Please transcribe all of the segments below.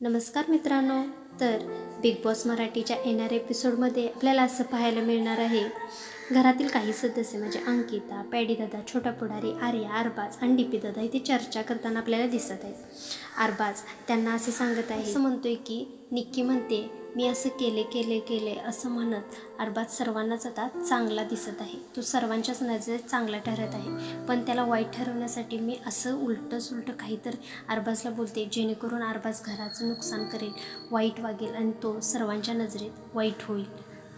नमस्कार मित्रांनो तर बिग बॉस मराठीच्या येणाऱ्या एपिसोडमध्ये आपल्याला असं पाहायला मिळणार आहे घरातील काही सदस्य म्हणजे अंकिता पॅडीदादा छोटा पुढारी आर्या अरबाज आणि डीपी दादा इथे चर्चा करताना आपल्याला दिसत आहेत. अरबाज त्यांना असे सांगत आहे असं म्हणतोय की निक्की म्हणते मी असं केले केले केले असं म्हणत अरबाज सर्वांनाच आता चांगला दिसत आहे. तो सर्वांच्याच नजरेत चांगला ठरत आहे. पण त्याला वाईट ठरवण्यासाठी मी असं उलटं सुलटं काहीतरी अरबाजला बोलते जेणेकरून अरबाज घराचं नुकसान करेल वाईट वागेल आणि तो सर्वांच्या नजरेत वाईट होईल.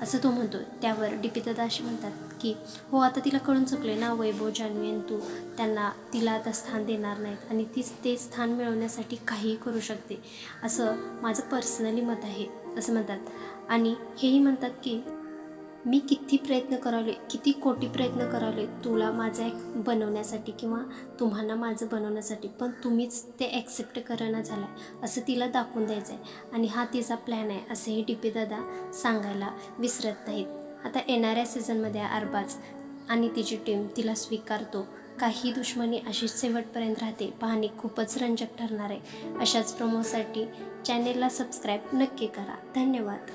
असं तो म्हणतो त्यावर दादा असे म्हणतात की हो आता तिला कळून चुकले ना वैभव जान्हवी आणि तू. त्यांना तिला आता स्थान देणार नाहीत आणि तीच ते स्थान मिळवण्यासाठी काहीही करू शकते. असं माझं पर्सनली मत आहे असं म्हणतात. आणि हेही म्हणतात की मी किती प्रयत्न करावले किती कोटी प्रयत्न करावले तुला माझं एक बनवण्यासाठी किंवा तुम्हाला माझं बनवण्यासाठी पण तुम्हीच ते ॲक्सेप्ट करणं झालं आहे असं तिला दाखवून द्यायचं आहे आणि हा तिचा प्लॅन आहे असंही डी पी दादा सांगायला विसरत नाहीत. आता येणाऱ्या सीझनमध्ये अरबाज आणि तिची टीम तिला स्वीकारतो. काही दुश्मनी अशीच शेवटपर्यंत राहते पाहणे खूपच रंजक ठरणार आहे. अशाच प्रमोसाठी चॅनेलला सबस्क्राईब नक्की करा. धन्यवाद.